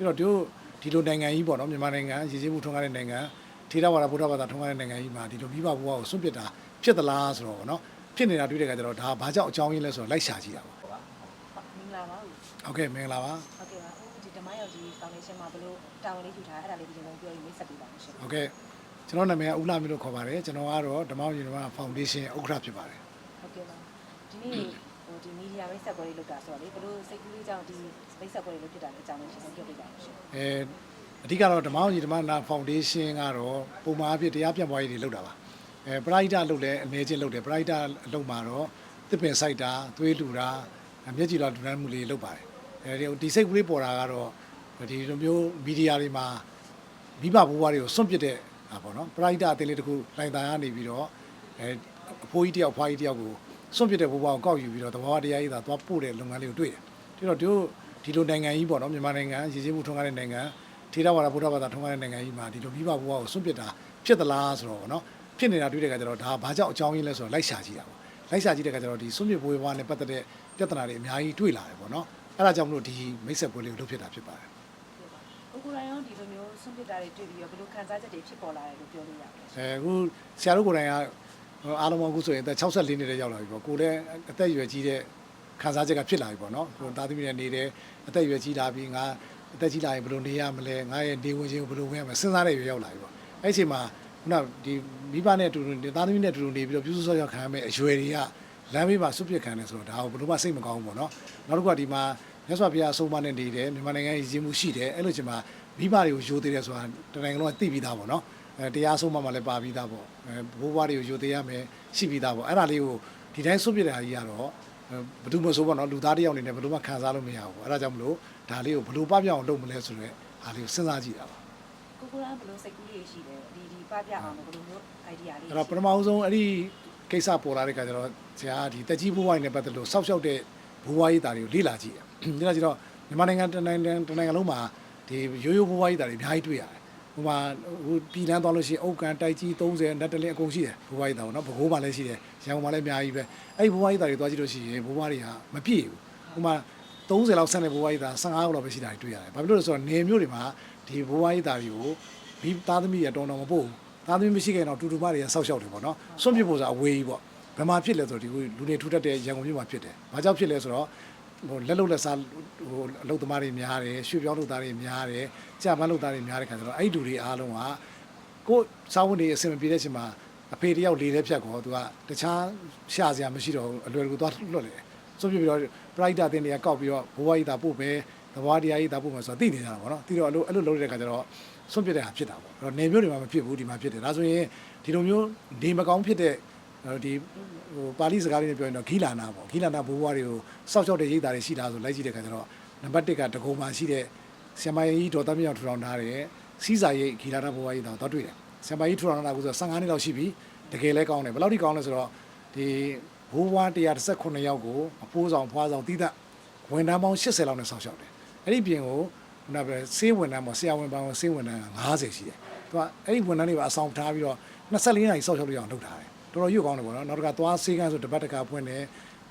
ပြီးတော့တို့ဒီလိုနိုင်ငံကြီးပေါ့နော်မြန်မာနိုင်ငံရည်စည်မှုထွန်းကားတဲ့နိုင်ငံထေရဝါဒဗုဒ္ဓဘာသာထွန်းကားတဲ့နိုင်ငံကြီးမှာဒီလိုမိဘဘဝကိုစွန့်ပစ်တာဖြစ်သလားဆိုတော့ပေါ့နော်ဖြစ်နေတာတွေ့တဲ့အခါကျတော့ဒါဘာကြောင့်အကြောင်းရင်းလဲဆိုတော့လိုက်ရှာကြည့်တာပေါ့ဟုတ်မင်္ဂလာပါဦးဟုတ်ကဲ့မင်္ဂလာပါဟုတ်ကဲ့ပါဒီဓမ္မရောက်ကြီးဖောင်ဒေးရှင်းမှာဘလို့တာဝန်လေးယူထားအဲ့ဒါလေးဒီကျွန်တော်ပြောရင်မိတ်ဆက်ပေးပါမယ်ရှင်ဟုတ်ကဲ့ကျွန်တော်နာမည်ကဦးလာမင်းလို့ခေါ်ပါတယ်ကျွန်တော်ကတော့ဓမ္မဝိညာဉ်ဓမ္မဖောင်ဒေးရှင်းဥက္ကဋ္ဌဖြစ်ပါတယ်ဟုတ်ကဲ့ပါဒီနေ့ ဟိုဒီမီဒီယာမိတ်ဆက်ပွဲလေးလုပ်တာဆိုတော့လေဘလို့စိတ်ကူးလေးကြောင့်ဒီမိတ်ဆက်ပွဲလေးလုပ်ဖြစ်တာလည်းအကြောင်းလေးရှင်းပြောပြပါမယ်ရှင်အဲအဓိကတော့ဓမ္မဝိညာဉ်ဓမ္မနာဖောင်ဒေးရှင်းကတော့ပုံမှန်အဖြစ်တရားပြန့်ပွားရေးတွေလုပ်တာပါအဲပရိုက်တာလုပ်လဲအနည်းချင်းလုပ်တယ်ပရိုက်တာအလုပ်မှာတော့တစ်ပင်ဆိုင်တာသွေးလူတာမျက်ကြည်တော်လူတန်းမှုလေးလုပ်ပါတယ်အဲဒီဒီစိတ်ကလေးပေါ်တာကတော့ဒီလိုမျိုးမီဒီယာတွေမှာမိဘဘဝတွေကိုစွန့်ပစ်တဲ့ဟာပေါ့နော်ပရိုက်တာအသေးလေးတစ်ခုလိုင်တန်ကနေပြီးတော့အဲအဖိုးကြီးတယောက်ဖွားကြီးတယောက်ကို စွန့်ပစ်တဲ့ဘဝကိုကောက်ယူပြီးတော့သဘောတရားကြီးသာသွားပို့တဲ့လုပ်ငန်းလေးကိုတွေ့တယ်ပြီးတော့တို့ဒီလိုနိုင်ငံကြီးပေါ့နော်မြန်မာနိုင်ငံရည်စည်မှုထွန်းကားတဲ့နိုင်ငံထေရဝါဒဗုဒ္ဓဘာသာထွန်းကားတဲ့နိုင်ငံကြီးမှာဒီလိုမိဘဘဝကိုစွန့်ပစ်တာဖြစ်သလားဆိုတော့ပေါ့နော်ဖြစ်နေတာတွေ့တဲ့အခါကျတော့ဒါဘာကြောင့်အကြောင်းရင်းလဲဆိုတော့လိုက်ရှာကြည့်တာပေါ့လိုက်ရှာကြည့်တဲ့အခါကျတော့ဒီစွန့်ပစ်ဘဝနဲ့ပတ်သက်တဲ့ပြဿနာတွေအများကြီးတွေ့လာတယ်ပေါ့နော်အဲ့ဒါကြောင့်မလို့ဒီမိတ်ဆက်ပွဲလေးကိုလုပ်ဖြစ်တာဖြစ်ပါတယ်ဟုတ်ကဲ့ပါကိုကိုရိုင်းရောဒီလိုမျိုးဆွန့်ပစ်တာတွေတွေ့ပြီးတော့ဘလို့ခံစားချက်တွေဖြစ်ပေါ်လာတယ်လို့ပြောလို့ရပါတယ်အဲအခုဆရာတို့ကိုယ်တိုင်ကဟို အားလုံးအခုဆိုရင်အသက်64နှစ်တည်းရောက်လာပြီပေါ့ကိုလည်းအသက်အရွယ်ကြီးတဲ့ခံစားချက်ကဖြစ်လာပြီပေါ့နော်ကိုသားသမီးနဲ့နေတယ်အသက်အရွယ်ကြီးလာပြီးငါအသက်ကြီးလာရင်ဘယ်လိုနေရမလဲငါရဲ့နေဝင်ခြင်းကိုဘယ်လိုဝင်ရမလဲစဉ်းစားတဲ့ရွယ်ရောက်လာပြီပေါ့အဲ့ဒီအချိန်မှာခုနဒီမိဘနဲ့အတူတူသားသမီးနဲ့အတူတူနေပြီးတော့ပြုစုစောရောက်ခံရမယ့်အရွယ်တွေကလမ်းဘေးမှာစွတ်ပစ်ခံတယ်ဆိုတော့ဒါကိုဘယ်လိုမှစိတ်မကောင်းဘူးပေါ့နော်နောက်တစ်ခုကဒီမှာမြတ်စွာဘုရားအဆုံးအမနဲ့နေတယ်မြန်မာနိုင်ငံရည်စည်မှုရှိတယ်အဲ့လိုချိန်မှာမိဘတွေကိုယိုသေးတယ်ဆိုတာတနိုင်ငံလုံးကသိပြီးသားပေါ့နော် အဲတရားဆုံးမမှလည်းပါပြီးသားပေါ့အဲဘိုးဘွားတွေကိုယူသေးရမယ်ရှိပြီးသားပေါ့အဲ့ဒါလေးကိုဒီတိုင်းစွန့်ပစ်တဲ့ဟာကြီးကတော့အဲဘယ်သူမှဆိုပေါ့နော်လူသားတစ်ယောက်အနေနဲ့ဘယ်လိုမှခံစားလို့မရဘူးပေါ့အဲ့ဒါကြောင့်မလို့ဒါလေးကိုဘယ်လိုပပြောင်းအောင်လုပ်မလဲဆိုတော့အားလေးကိုစဉ်းစားကြည့်တာပါကိုကိုရိုင်းဘလို့စိတ်ကူးလေးရှိတယ်ဒီဒီပပြအောင်ဘလို့မျိုး idea လေးအဲ့တော့ပထမဦးဆုံးအဲ့ဒီကိစ္စပေါ်လာတဲ့ခါကျတော့ဆရာကဒီတက်ကြီးဘိုးဘွားကြီးနဲ့ပတ်သက်လို့စောက်ရှောက်တဲ့ဘိုးဘွားကြီးတာတွေကိုလေ့လာကြည့်တယ်လေ့လာကြည့်တော့မြန်မာနိုင်ငံတစ်နိုင်ငံတစ်နိုင်ငံလုံးမှာဒီရိုးရိုးဘိုးဘွားကြီးတာတွေအများကြီးတွေ့ရတယ် ဟိုမှာဟိုပြည်လန်းသွားလို့ရှိရင်အုတ်ကန်တိုက်ကြီး30နတ်တလင်းအကုန်ရှိတယ်ဘိုးဘွားကြီးတာပေါ့နော်ဘကိုးမှလည်းရှိတယ်ရန်ကုန်မှာလည်းအများကြီးပဲအဲ့ဒီဘိုးဘွားကြီးတာတွေသွားကြည့်လို့ရှိရင်ဘိုးဘွားတွေကမပြည့်ဘူးဟိုမှာ30လောက်ဆန့်တဲ့ဘိုးဘွားကြီးတာ15လောက်ပဲရှိတာတွေတွေ့ရတယ်ဘာဖြစ်လို့လဲဆိုတော့နေမျိုးတွေမှာဒီဘိုးဘွားကြီးတာတွေကိုမိသားသမီးရတောင်းတော့မပို့ဘူးသားသမီးမရှိခင်တော့တူတူမတွေကစောက်ရှောက်တယ်ပေါ့နော်စွန့်ပစ်ဖို့ဆိုအဝေးကြီးပေါ့ဘယ်မှာဖြစ်လဲဆိုတော့ဒီလူနေထူထပ်တဲ့ရန်ကုန်မြို့မှာဖြစ်တယ်ဘာကြောင့်ဖြစ်လဲဆိုတော့ ဟိုလက်လုံလက်စားဟိုအလုတ်သမားတွေများတယ်ရွှေပြောင်းလုပ်သားတွေများတယ်ကြာပန်းလုပ်သားတွေများတဲ့ခါကျတော့အဲ့ဒီလူတွေအားလုံးကကိုယ်စာဝန်တွေအဆင်မပြေတဲ့အချိန်မှာအဖေတယောက်လေတဲ့ဖြတ်ကောသူကတခြားရှာစရာမရှိတော့ဘူးအလွယ်တကူသွားလွတ်တယ်ဆိုပြပြီးတော့ပရိုက်တာတင်တွေကကောက်ပြီးတော့ဘဝကြီးတာပို့ပဲသဘောတရားကြီးတာပို့မယ်ဆိုတော့သိနေကြတာပေါ့နော်သိတော့အဲ့လိုအဲ့လိုလုပ်တဲ့ခါကျတော့ဆွန့်ပစ်တဲ့ဟာဖြစ်တာပေါ့အဲ့တော့နေမျိုးတွေမှာမဖြစ်ဘူးဒီမှာဖြစ်တယ်ဒါဆိုရင်ဒီလိုမျိုးနေမကောင်းဖြစ်တဲ့အဲ့ တော့ဒီဟိုပါဠိစကားလေးနဲ့ပြောရင်တော့ဂီလာနာပေါ့ဂီလာနာဘိုးဘွားတွေကိုစောက်ချောက်တဲ့ရိတ်သားတွေရှိတာဆိုလိုက်ကြည့်တဲ့ခါကျတော့နံပါတ်1ကတကုံမှာရှိတဲ့ဆံမကြီးဒေါ်သမီးအောင်ထူထောင်ထားတဲ့စီးစာရိတ်ဂီလာနာဘိုးဘွားကြီးတော့တော့တွေ့တယ်ဆံမကြီးထူထောင်တာကဆို15နှစ်လောက်ရှိပြီတကယ်လဲကောင်းတယ်ဘယ်လောက်ထိကောင်းလဲဆိုတော့ဒီဘိုးဘွား118ယောက်ကိုအဖိုးဆောင်ဖွားဆောင်တီးသက်ဝန်ထမ်းပေါင်း80လောက်နဲ့စောင့်ရှောက်တယ်အဲ့ဒီပြင်ကိုခုနကပြောဆေးဝန်ထမ်းပေါ့ဆရာဝန်ပေါင်းဆေးဝန်ထမ်း50ရှိတယ်သူကအဲ့ဒီဝန်ထမ်းတွေပါအဆောင်ထားပြီးတော့24နာရီစောင့်ရှောက်လို့ရအောင်လုပ်ထားတယ် တော်တော်ရွတ်ကောင်းတယ်ပေါ့နော်နောက်တစ်ခါသွားဆေးကန်းဆိုတပတ်တစ်ခါဖွင့်တယ်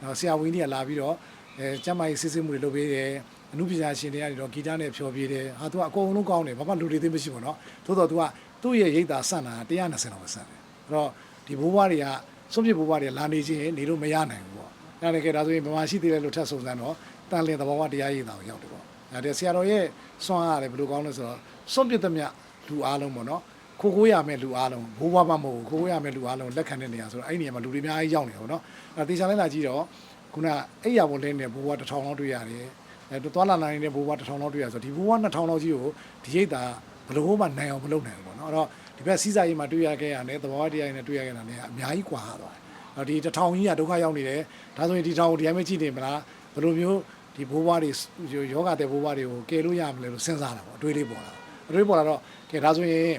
နောက်ဆရာဝန်ကြီးကလာပြီးတော့အဲကျမ်းမာရေးစစ်စစ်မှုတွေလုပ်ပေးတယ်အမှုပညာရှင်တွေကနေတော့ဂီတနဲ့ဖျော်ပြတယ်ဟာသူကအကုန်လုံးကောင်းတယ်ဘာမှလူတွေသိမရှိဘူးနော်သို့တော့သူကသူ့ရဲ့ရိတ်တာဆန့်တာ120လောက်ပဲဆန့်တယ်အဲ့တော့ဒီဘိုးဘွားတွေကစွန့်ပစ်ဘိုးဘွားတွေလာနေချင်းနေလို့မရနိုင်ဘူးပေါ့အဲ့ဒါလည်းကဲဒါဆိုရင်ဗမာရှိသေးတယ်လို့ထပ်ဆုံးစမ်းတော့တန်လင်းသဘောဝတရားရိတ်တာကိုရောက်တယ်ပေါ့အဲ့ဒါဆရာတော်ရဲ့စွန့်ရတယ်ဘယ်လိုကောင်းလဲဆိုတော့စွန့်ပစ်သမျှလူအားလုံးပေါ့နော် ခိုးခိုးရမယ့်လူအားလုံးဘိုးဘွားမမဟုတ်ခိုးခိုးရမယ့်လူအားလုံးလက်ခံတဲ့နေရာဆိုတော့အဲ့ဒီနေရာမှာလူတွေအများကြီးရောက်နေတယ်ပေါ့နော်အဲ့တေချာလိုက်လာကြည့်တော့ခုနအဲ့ရပေါ်လဲနေတဲ့ဘိုးဘွားတစ်ထောင်လောက်တွေ့ရတယ်အဲသွားလာလာနေတဲ့ဘိုးဘွားတစ်ထောင်လောက်တွေ့ရဆိုဒီဘိုးဘွားနှစ်ထောင်လောက်ကြီးကိုဒီရိတ်တာဘလို့မှနိုင်အောင်မလုပ်နိုင်ဘူးပေါ့နော်အဲ့တော့ဒီဘက်စီးစာရေးမှာတွေ့ရခဲ့ရတယ်သဘောတရားတွေနဲ့တွေ့ရခဲ့တာလည်းအများကြီးကွာသွားတယ်အဲ့ဒီတစ်ထောင်ကြီးကဒုက္ခရောက်နေတယ်ဒါဆိုရင်ဒီထောင်ကိုဒီတိုင်းမကြည့်နေမလားဘလို့မျိုးဒီဘိုးဘွားတွေယောဂတဲ့ဘိုးဘွားတွေကိုကယ်လို့ရမလဲလို့စဉ်းစားတာပေါ့အတွေးလေးပေါ်လာအတွေးပေါ်လာတော့ကဲဒါဆိုရင်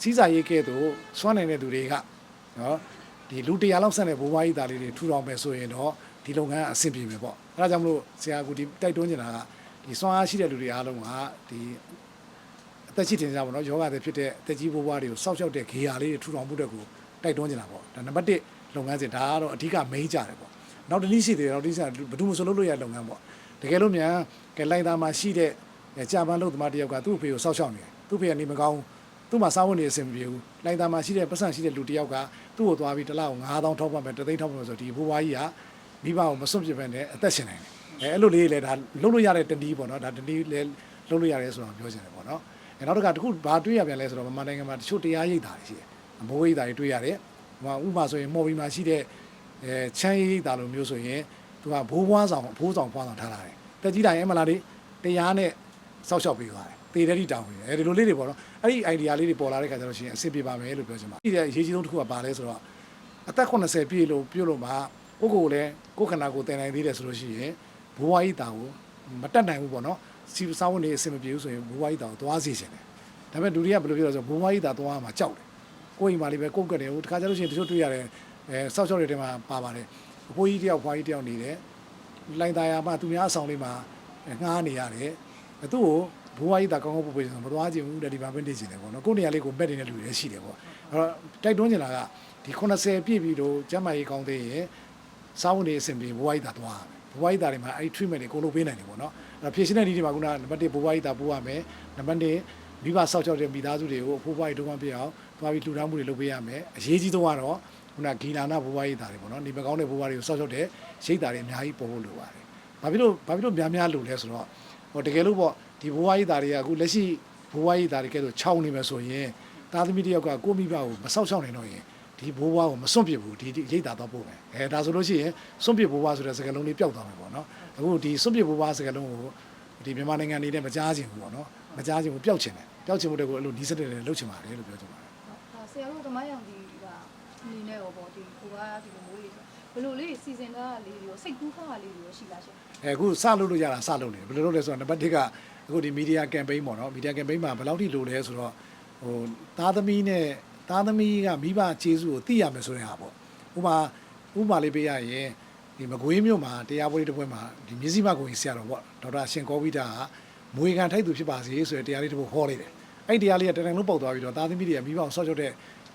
စီးစာရေးကဲ့သို့စွမ်းနိုင်တဲ့သူတွေကနော်ဒီလူတရားလောက်ဆက်တဲ့ဘိုးဘွားကြီးသားလေးတွေထူထောင်မယ်ဆိုရင်တော့ဒီလုပ်ငန်းအဆင်ပြေမယ်ပေါ့အဲဒါကြောင့်မလို့ဆရာကဒီတိုက်တွန်းနေတာကဒီစွမ်းအားရှိတဲ့လူတွေအားလုံးကဒီအသက်ရှိတင်ကြပါတော့ယောဂတဲ့ဖြစ်တဲ့အသက်ကြီးဘိုးဘွားတွေကိုစောက်ရှောက်တဲ့ဂေယာလေးတွေထူထောင်မှုတဲ့ကိုတိုက်တွန်းနေတာပေါ့ဒါနံပါတ်1လုပ်ငန်းစဉ်ဒါကတော့အဓိကမိန်းကြတယ်ပေါ့နောက်တစ်နည်းရှိသေးတယ်နောက်တစ်နည်းကဘယ်သူမှမဆိုလုပ်လို့ရတဲ့လုပ်ငန်းပေါ့တကယ်လို့မြန်ကဲလိုက်သားမှာရှိတဲ့အဲကြာပန်းလို့သမားတစ်ယောက်ကသူ့အဖေကိုစောက်ရှောက်နေတယ်သူ့အဖေကနေမကောင်း သူ့မှာစားဝတ်နေအဆင်မပြေဘူးလိုင်တာမှာရှိတဲ့ပတ်စံရှိတဲ့လူတစ်ယောက်ကသူ့ကိုသွားပြီးတစ်လောက်9000ထောက်ပံ့မယ်တသိန်းထောက်ပံ့မယ်ဆိုဒီဘိုးဘွားကြီးကမိဘကိုမစွန့်ပစ်ဘဲနဲ့အသက်ရှင်နိုင်တယ်အဲအဲ့လိုလေးလေဒါလုံးလို့ရတဲ့တနည်းပေါ့နော်ဒါတနည်းလေလုံးလို့ရတယ်ဆိုတော့ပြောချင်တယ်ပေါ့နော်အဲနောက်တစ်ခါတစ်ခုဘာတွေးရပြန်လဲဆိုတော့မမနိုင်ငံမှာတချို့တရားရိပ်တာတွေရှိတယ်အမိုးရိပ်တာတွေတွေးရတယ်ဟိုဥပမာဆိုရင်မော်ဘီမှာရှိတဲ့အဲချမ်းရိပ်တာလိုမျိုးဆိုရင်သူကဘိုးဘွားဆောင်ဘိုးဆောင်ဖွားဆောင်ထားလာတယ်တက်ကြီးတိုင်းအမလားလေးတရားနဲ့ စောက်ရှောက်ပေးသွားတယ်တေတဲ့တိတောင်းနေတယ်အဲဒီလိုလေးတွေပေါ့နော်အဲ့ဒီ idea လေးတွေပေါ်လာတဲ့ခါကျတော့ရှင်အဆင်ပြေပါမယ်လို့ပြောချင်ပါဒီတဲ့အရေးကြီးဆုံးတစ်ခုကပါလဲဆိုတော့အသက်80ပြည့်လို့ပြုလို့မှကိုကိုကိုလည်းကိုခန္ဓာကိုယ်တင်နိုင်သေးတယ်ဆိုလို့ရှိရင်ဘိုးဘွားကြီးတာကိုမတက်နိုင်ဘူးပေါ့နော်စီစားဝန်နေအဆင်မပြေဘူးဆိုရင်ဘိုးဘွားကြီးတာကိုသွားစီခြင်းတယ်ဒါပေမဲ့လူတွေကဘယ်လိုပြောလဲဆိုတော့ဘိုးဘွားကြီးတာသွားမှကြောက်တယ်ကိုယ်အိမ်မှာလေးပဲကိုယ်ကတ်တယ်ဟိုတခါကျလို့ရှိရင်တချို့တွေ့ရတယ်အဲစောက်ရှောက်တွေထဲမှာပါပါတယ်အဖိုးကြီးတယောက်ဖွားကြီးတယောက်နေတယ်လိုင်သားယာမှသူများအဆောင်လေးမှာငှားနေရတယ် အဲသူ့ကိုဘိုးဘွားကြီးတာကောင်းကောင်းပို့ပေးဆိုမသွားချင်ဘူးတဲ့ဒီမှာပဲနေချင်တယ်ပေါ့နော်ကိုယ်နေရာလေးကိုမက်နေတဲ့လူတွေရှိတယ်ပေါ့အဲ့တော့တိုက်တွန်းချင်တာကဒီ80ပြည့်ပြီတော့ကျမ်းမာရေးကောင်းသေးရင်စားဝန်နေအဆင်ပြေဘိုးဘွားကြီးတာသွားရမယ်ဘိုးဘွားကြီးတာတွေမှာအဲ့ဒီ treatment တွေကိုလိုပေးနိုင်တယ်ပေါ့နော်အဲ့တော့ဖြည့်ရှင်းတဲ့ဒီတွေမှာခုနနံပါတ်1ဘိုးဘွားကြီးတာပို့ရမယ်နံပါတ်2မိဘဆောက်ချောက်တဲ့မိသားစုတွေကိုအဖိုးဘွားကြီးတုံးမပြအောင်သွားပြီးလှူဒါန်းမှုတွေလုပ်ပေးရမယ်အရေးကြီးဆုံးကတော့ခုနဂီလာနာဘိုးဘွားကြီးတာတွေပေါ့နော်နေမကောင်းတဲ့ဘိုးဘွားတွေကိုဆောက်ချောက်တဲ့ရိတ်တာတွေအများကြီးပေါ်ဖို့လိုပါတယ်ဘာဖြစ်လို့ဘာဖြစ်လို့များများလိုလဲဆိုတော့ ဟိုတကယ်လို့ပေါ့ဒီဘိုးဘွားကြီးတာတွေကအခုလက်ရှိဘိုးဘွားကြီးတာတွေကဲဆိုခြောက်နေမယ်ဆိုရင်သားသမီးတယောက်ကကိုမိဘကိုမဆောက်ရှောက်နိုင်တော့ရင်ဒီဘိုးဘွားကိုမစွန့်ပစ်ဘူးဒီရိတ်တာတော့ပို့မယ်အဲဒါဆိုလို့ရှိရင်စွန့်ပစ်ဘိုးဘွားဆိုတဲ့စကားလုံးလေးပျောက်သွားမယ်ပေါ့နော်အခုဒီစွန့်ပစ်ဘိုးဘွားစကားလုံးကိုဒီမြန်မာနိုင်ငံနေနဲ့မကြားချင်ဘူးပေါ့နော်မကြားချင်ဘူးပျောက်ချင်တယ်ပျောက်ချင်မှုတွေကိုအဲ့လိုဒီစက်တွေနဲ့လုပ်ချင်ပါတယ်လို့ပြောချင်ပါတယ်ဟာဆရာတို့ဓမ္မရောင်ဒီကအနေနဲ့ရောပေါ့ဒီကိုကဒီလိုမျိုးလေးဆိုဘယ်လိုလေးစီစဉ်တာလေးတွေရောစိတ်ကူးထားတာလေးတွေရောရှိလားရှင် အဲအခုစလုပ်လို့ရတာစလုပ်နေတယ်ဘယ်လိုလုပ်လဲဆိုတော့နံပါတ်1ကအခုဒီမီဒီယာကမ်ပိန်းပေါ့နော်မီဒီယာကမ်ပိန်းမှာဘယ်လောက်ထိလိုလဲဆိုတော့ဟိုသားသမီးနဲ့သားသမီးကမိဘကျေးဇူးကိုသိရမယ်ဆိုတဲ့ဟာပေါ့ဥပမာဥပမာလေးပေးရရင်ဒီမကွေးမြို့မှာတရားပွဲတစ်ပွဲမှာဒီမြစည်းမကိုကြီးဆရာတော်ပေါ့ဒေါက်တာရှင်ကောဝိတာကမွေခံထိုက်သူဖြစ်ပါစေဆိုတဲ့တရားလေးတစ်ပုဒ်ဟောလိုက်တယ်အဲ့ဒီတရားလေးကတရံလုံးပေါက်သွားပြီးတော့သားသမီးတွေကမိဘကိုဆော့ချော့တဲ့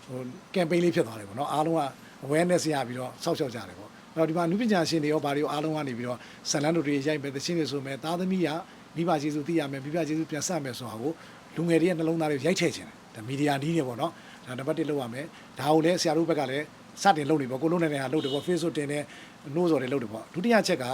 ဟိုကမ်ပိန်းလေးဖြစ်သွားတယ်ပေါ့နော်အားလုံးက awareness ရပြီးတော့ဆောက်ရှောက်ကြတယ်ပေါ့အဲ့ တော့ဒီမှာနုပညာရှင်တွေရောဘာတွေရောအားလုံးကနေပြီးတော့ဇလန်တို့တွေရိုက်မယ်သချင်းတွေဆိုမယ်သားသမီးကမိဘကျေးဇူးသိရမယ်မိဘကျေးဇူးပြန်ဆက်မယ်ဆိုတာကိုလူငယ်တွေရဲ့နှလုံးသားတွေရိုက်ထည့်ခြင်းတယ်ဒါမီဒီယာနီးနေပေါ့နော်ဒါနံပါတ်1လောက်ရမယ်ဒါကိုလည်းဆရာတို့ဘက်ကလည်းစတင်လုပ်နေပေါ့ကိုလုံးနေတဲ့ဟာလုပ်တယ်ပေါ့ Facebook တင်တဲ့နှိုးစော်တွေလုပ်တယ်ပေါ့ဒုတိယချက်က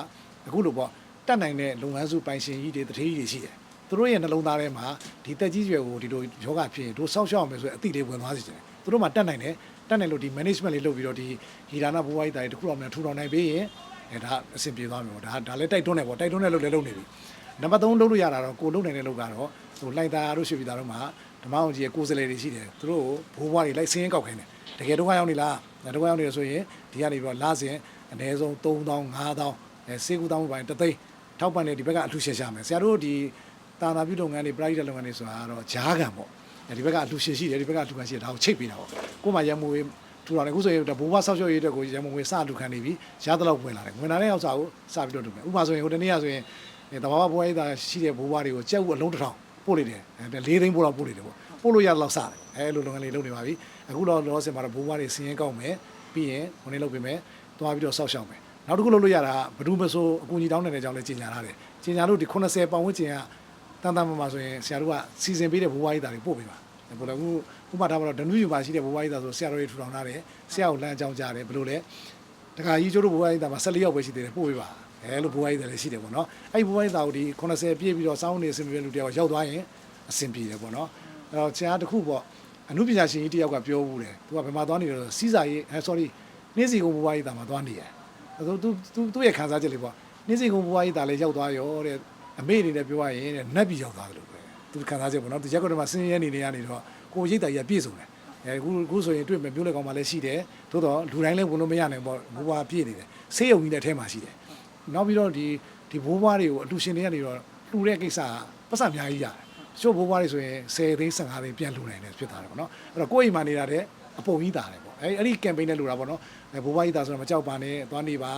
အခုလိုပေါ့တတ်နိုင်တဲ့လုပ်ငန်းစုပိုင်ရှင်ကြီးတွေတထေးကြီးတွေရှိတယ်သူတို့ရဲ့နှလုံးသားထဲမှာဒီတက်ကြီးရွယ်ကိုဒီလိုယောဂဖြစ်ရင်တို့စောင့်ရှောက်အောင်မယ်ဆိုရင်အတိလေးဝင်သွားစေချင်တယ်သူတို့မှတတ်နိုင်တယ် တက်နိုင်လို့ဒီ management လေးလုပ်ပြီးတော့ဒီဟီဒါနာဘိုးဝိုင်းတာတွေတခုတော့မြန်ထူထောင်နိုင်ပေးရင်အဲဒါအဆင်ပြေသွားမယ်ပေါ့ဒါဒါလည်းတိုက်တွန်းတယ်ပေါ့တိုက်တွန်းတယ်လို့လည်းလုပ်နေပြီနံပါတ်3လုပ်လို့ရတာတော့ကိုလုပ်နိုင်တဲ့လုပ်ကတော့ဟိုလိုက်တာတို့ရှိပြီသားတို့မှာဓမ္မအောင်ကြီးရဲ့ကိုယ်စလဲတွေရှိတယ်သူတို့ဘိုးဘွားတွေလိုက်စင်းရင်ကောက်ခိုင်းတယ်တကယ်တော့ရောက်နေလားတော့ရောက်နေရဆိုရင်ဒီကနေပြီးတော့လာစဉ်အနည်းဆုံး3000 5000အဲစေကူတောင်းပိုင်းတသိန်းထောက်ပံ့နေဒီဘက်ကအလှူရှင်ရှာမယ်ဆရာတို့ဒီတာနာပြုလုပ်ငန်းတွေ private လုပ်ငန်းတွေဆိုတာကတော့ဂျားကန်ပေါ့ ဒီဘက်ကအလှူရှင်ရှိတယ်ဒီဘက်ကအလှူခံရှိတယ်ဒါကိုချိတ်ပေးတာပေါ့ကို့မှာရန်မွေထူတော်တယ်အခုဆိုရင်ဘိုးဘွားဆောက်ရှောက်ရေးအတွက်ကိုရန်မွေစလှူခံနေပြီရသလောက်ဝင်လာတယ်ဝင်လာတဲ့အောက်စာကိုစပြီးတော့လုပ်မယ်ဥပမာဆိုရင်ဟိုတနေ့ကဆိုရင်တဘာဝဘွားရေးသားရှိတဲ့ဘိုးဘွားတွေကိုကြက်ဥအလုံးတစ်ထောင်ပို့လိုက်တယ်၄သိန်းပို့တော့ပို့လိုက်တယ်ပေါ့ပို့လို့ရတော့စတယ်အဲလိုလုပ်ငန်းလေးလုပ်နေပါပြီအခုတော့လောဆယ်မှာတော့ဘိုးဘွားတွေစီရင်ကောက်မယ်ပြီးရင်ဟိုနေ့လုပ်ပေးမယ်သွားပြီးတော့ဆောက်ရှောက်မယ်နောက်တစ်ခုလုပ်လို့ရတာဘဒူးမဆိုအကူကြီးတောင်းနေတဲ့အကြောင်းလည်းကြီးညာထားတယ်ကြီးညာလို့ဒီ80ပတ်ဝန်းကျင်က တန်တန်မှမှာဆိုရင်ဆရာတို့ကစီစဉ်ပေးတဲ့ဘိုးဘွားကြီးသားတွေပို့ပေးပါဘယ်လိုအခုဥပမာထားမှာတော့ဒနုယူပါရှိတဲ့ဘိုးဘွားကြီးသားဆိုဆရာတော်တွေထူထောင်ထားတယ်ဆရာကိုလမ်းအကြောင်းကြားတယ်ဘယ်လိုလဲတခါကြီးကျိုးတို့ဘိုးဘွားကြီးသားမှာ14ယောက်ပဲရှိသေးတယ်ပို့ပေးပါအဲလိုဘိုးဘွားကြီးသားလည်းရှိတယ်ပေါ့နော်အဲ့ဘိုးဘွားကြီးသားကိုဒီ80ပြည့်ပြီးတော့စောင်းနေအဆင်ပြေလူတယောက်ရောက်သွားရင်အဆင်ပြေတယ်ပေါ့နော်အဲ့တော့ဆရာတခုပေါ့အမှုပညာရှင်ကြီးတယောက်ကပြောဘူးတယ်သူကဘယ်မှာသွားနေလဲဆိုစီးစာရေးအဲ sorry နေ့စီကုန်းဘိုးဘွားကြီးသားမှာသွားနေရသူသူသူသူ့ရဲ့ခံစားချက်လေးပေါ့နေ့စီကုန်းဘိုးဘွားကြီးသားလည်းရောက်သွားရောတဲ့ အမေအနေနဲ့ပြောရရင်တဲ့နတ်ပြည်ရောက်သွားတယ်လို့ပဲသူခံစားချက်ပေါ့နော်သူရက်ကွက်ထဲမှာဆင်းရဲနေနေရနေတော့ကိုရိတ်တာကြီးပြည့်စုံတယ်အဲအခုအခုဆိုရင်တွေ့မယ်မျိုးလေကောင်မှလည်းရှိတယ်သို့တော့လူတိုင်းလည်းဝင်လို့မရနိုင်ပေါ့ဘိုးဘွားပြည့်နေတယ်ဆေးရုံကြီးနဲ့ထဲမှာရှိတယ်နောက်ပြီးတော့ဒီဒီဘိုးဘွားတွေကိုအလူရှင်တွေကနေတော့လှူတဲ့ကိစ္စကပတ်စံအများကြီးရတယ်ချို့ဘိုးဘွားတွေဆိုရင်10သိန်း15သိန်းပြန်လှူနိုင်တယ်ဖြစ်သွားတယ်ပေါ့နော်အဲ့တော့ကိုယ့်အိမ်မှာနေတာတဲ့အပုံကြီးတာတယ်ပေါ့အဲအဲ့ဒီ campaign နဲ့လှူတာပေါ့နော်အဲဘိုးဘွားကြီးတာဆိုတော့မကြောက်ပါနဲ့သွားနေပါ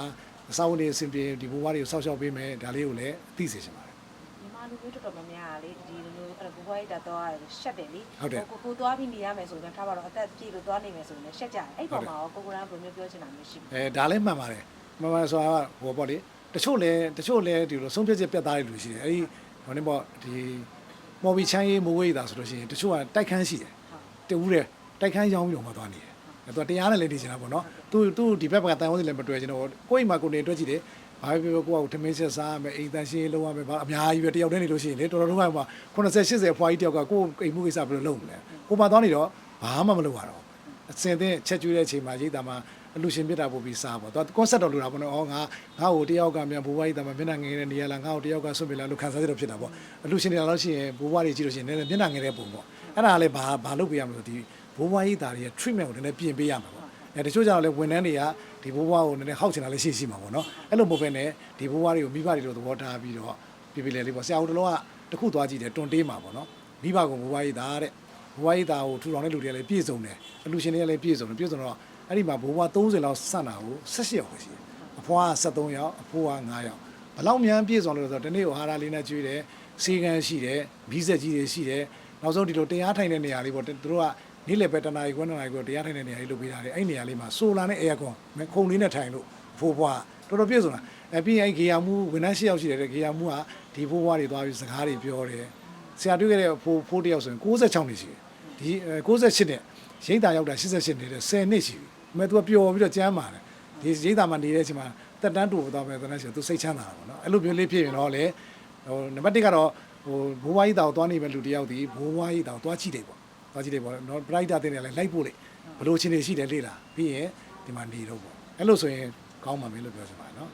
အစာဝန်တွေအဆင်ပြေဒီဘိုးဘွားတွေကိုစောက်ရှောက်ပေးမယ်ဒါလေးကိုလည်းသိစေချင်ပါတယ် မြန်မာလူမျိုးတော်တော်များများကလေဒီလို မျိုးအဲ့ဘူဘွားရီတာတော့ရှက်တယ်လေဟုတ်တယ်ကိုကိုသွားပြီးနေရမယ်ဆိုရင်ထားပါတော့အသက်ပြည့်လို့သွားနေမယ်ဆိုရင်လည်းရှက်ကြတယ်အဲ့ပေါ်မှာရောကိုကိုရန်ဘယ်လိုမျိုးပြောချင်တာမျိုးရှိလဲအဲဒါလည်းမှန်ပါတယ်မှန်ပါတယ်ဆိုတာကဟိုပေါ့လေတချို့လဲတချို့လဲဒီလိုဆုံးဖြတ်ချက်ပြတ်သားတဲ့လူရှိတယ်အဲဒီဟဟိုနေပေါ့ဒီမော်ဘီချမ်းရေးမိုးဝေးတာဆိုလို့ရှိရင်တချို့ကတိုက်ခန်းရှိတယ်တူးတယ်တိုက်ခန်းရောင်းပြီးတော့မှသွားနေတယ်အဲသူကတရားနဲ့လည်းနေချင်တာပေါ့နော်သူသူဒီဘက်ကတန်ဝန်းစီလည်းမတွေ့ချင်တော့ကိုယ့်အိမ်မှာကိုယ်နေတွေ့ကြည့်တယ် ဘာပဲပြောပြောကိုယ့်အကိုထမင်းဆက်စားရမယ်အိမ်တန်ရှင်းလုံးရမယ်ဘာအများကြီးပဲတယောက်တည်းနေလို့ရှိရင်လေတော်တော်လုံးကမှ80 80ဖွားကြီးတယောက်ကကိုယ့်အိမ်မှုကိစ္စဘယ်လိုလုပ်မလဲကိုယ်ပါသွားနေတော့ဘာမှမလုပ်ရတော့အစင်သင်းချက်ကျွေးတဲ့အချိန်မှာရိတ်တာမှာအလူရှင်ပြစ်တာပို့ပြီးစားပေါ့သူက concept တော့လိုတာပေါ့နော်ဩငါငါ့ကိုတယောက်ကမြန်ဘိုးဘွားကြီးတာမှာမျက်နှာငယ်တဲ့နေရာလားငါ့ကိုတယောက်ကဆွတ်ပြလာလို့ခံစားရတော့ဖြစ်တာပေါ့အလူရှင်တွေလာလို့ရှိရင်ဘိုးဘွားတွေကြည့်လို့ရှိရင်လည်းမျက်နှာငယ်တဲ့ပုံပေါ့အဲ့ဒါကလည်းဘာဘာလုပ်ပေးရမလို့ဒီဘိုးဘွားကြီးတာတွေရဲ့ treatment ကိုလည်းပြင်ပေးရမှာပေါ့အဲတချို့ကျတော့လည်းဝန်ထမ်းတွေက ဒီဘိုးဘွားကိုနည်းနည်းဟောက်ချင်တာလည်းရှိရှိမှာပေါ့နော်အဲ့လိုမဟုတ်ဘဲနဲ့ဒီဘိုးဘွားတွေကိုမိဘတွေလိုသဘောထားပြီးတော့ပြပြလေလေးပေါ့ဆရာဦးတလုံးကတခုသွားကြည့်တယ်တွန်တေးမှာပေါ့နော်မိဘကဘိုးဘွားကြီးတာတဲ့ဘိုးဘွားကြီးတာကိုထူထောင်တဲ့လူတွေကလည်းပြည့်စုံတယ်အလူရှင်တွေကလည်းပြည့်စုံတယ်ပြည့်စုံတော့အဲ့ဒီမှာဘိုးဘွား30လောက်စတာကို18ယောက်ပဲရှိတယ်အဖွားက73ယောက်အဖိုးက9ယောက်ဘယ်လောက်များပြည့်စုံလို့လဲဆိုတော့ဒီနေ့ကိုဟာရာလေးနဲ့ကျွေးတယ်စီကန်းရှိတယ်ဘီးဆက်ကြီးတွေရှိတယ်နောက်ဆုံးဒီလိုတရားထိုင်တဲ့နေရာလေးပေါ့သူတို့က နေ့လည်ပဲတနားရီခွဲတနားရီခွဲတရားထိုင်တဲ့နေရာလေးလုပ်ပေးတာလေအဲ့နေရာလေးမှာဆိုလာနဲ့အေယာကွန်ခုံလေးနဲ့ထိုင်လို့ဖိုးဘွားတော်တော်ပြည့်စုံတာအဲပြီးရင်အဲ့ဂေယာမူဝန်ထမ်း၈ယောက်ရှိတယ်တဲ့ဂေယာမူကဒီဖိုးဘွားတွေသွားပြီးစကားတွေပြောတယ်ဆရာတွေ့ခဲ့တဲ့ဖိုးဖိုးတယောက်ဆိုရင်66နှစ်ရှိတယ်ဒီ68နဲ့ရိတ်တာရောက်တာ88နေတဲ့10နှစ်ရှိပြီအမေသူကပျော်ပြီးတော့ကျမ်းမာတယ်ဒီရိတ်တာမှာနေတဲ့အချိန်မှာတက်တန်းတူသွားမယ်တန်းဆိုသူစိတ်ချမ်းသာတာပေါ့နော်အဲ့လိုမျိုးလေးဖြစ်ရင်တော့လေဟိုနံပါတ်1ကတော့ဟိုဘိုးဘွားကြီးတောင်သွားနေမဲ့လူတယောက်ဒီဘိုးဘွားကြီးတောင်သွားကြည့်တယ်ပေါ့ သွားကြည့်တယ်ပေါ့နော်ပရိုက်တာတင်တယ်လည်းလိုက်ဖို့လေဘလို့ချင်းနေရှိတယ်လေ့လာပြီးရင်ဒီမှာနေတော့ပေါ့အဲ့လိုဆိုရင်ကောင်းပါမယ်လို့ပြောချင်ပါတယ်နော်